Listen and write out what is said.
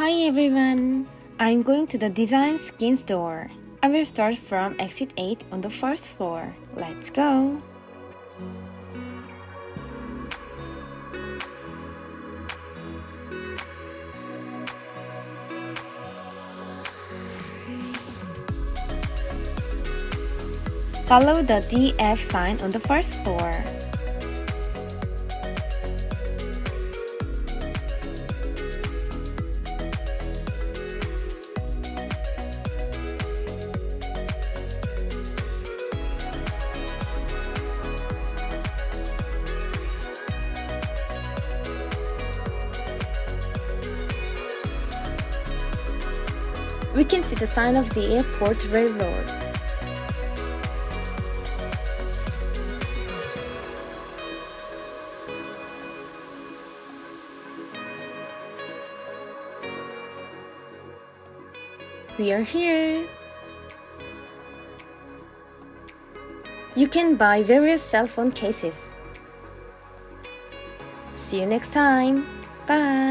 Hi everyone! I'm going to the Design Skin store. I will start from exit 8 on the first floor. Let's go! Follow the DF sign on the first floor. We can see the sign of the airport railroad. We are here. You can buy various cell phone cases. See you next time. Bye.